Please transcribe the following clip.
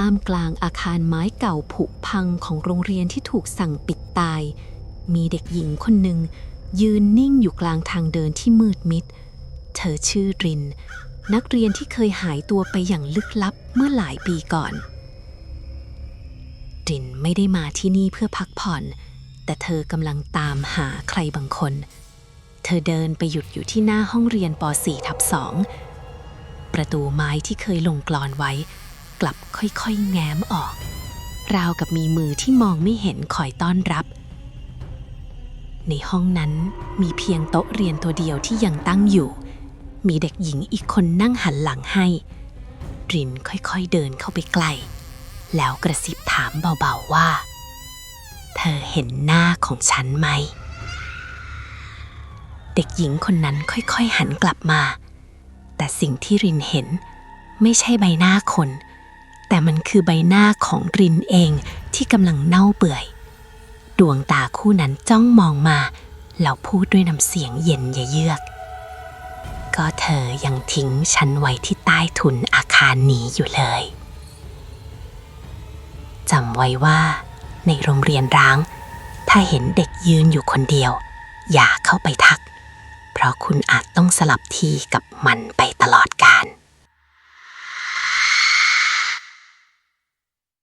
ท่ามกลางอาคารไม้เก่าผุพังของโรงเรียนที่ถูกสั่งปิดตาย มีเด็กหญิงคนหนึ่ง ยืนนิ่งอยู่กลางทางเดินที่มืดมิด เธอชื่อริน นักเรียนที่เคยหายตัวไปอย่างลึกลับเมื่อหลายปีก่อน รินไม่ได้มาที่นี่เพื่อพักผ่อน แต่เธอกำลังตามหาใครบางคน เธอเดินไปหยุดอยู่ที่หน้าห้องเรียนป .4 ทับสองประตูไม้ที่เคยลงกลอนไว้ ลับค่อยๆ แง้มออก ราวกับมีมือที่มองไม่เห็นคอยต้อนรับ ในห้องนั้นมีเพียงโต๊ะเรียนตัวเดียวที่ยังตั้งอยู่ มีเด็กหญิงอีกคนนั่งหันหลังให้รินค่อยๆเดินเข้าไปใกล้ แล้วกระซิบถามเบาๆว่า เธอเห็นหน้าของฉันไหม เด็กหญิงคนนั้นค่อยๆหันกลับมา แต่สิ่งที่รินเห็นไม่ใช่ใบหน้าคน แต่มันคือใบหน้าของรินเองที่กำลังเน่าเปื่อย ดวงตาคู่นั้นจ้องมองมา แล้วพูดด้วยน้ำเสียงเย็นเยือก ก็เธอยังทิ้งฉันไว้ที่ใต้ทุนอาคารนี้อยู่เลยจำไว้ว่า ในโรงเรียนร้าง ถ้าเห็นเด็กยืนอยู่คนเดียว อย่าเข้าไปทัก เพราะคุณอาจต้องสลับทีกับมันไป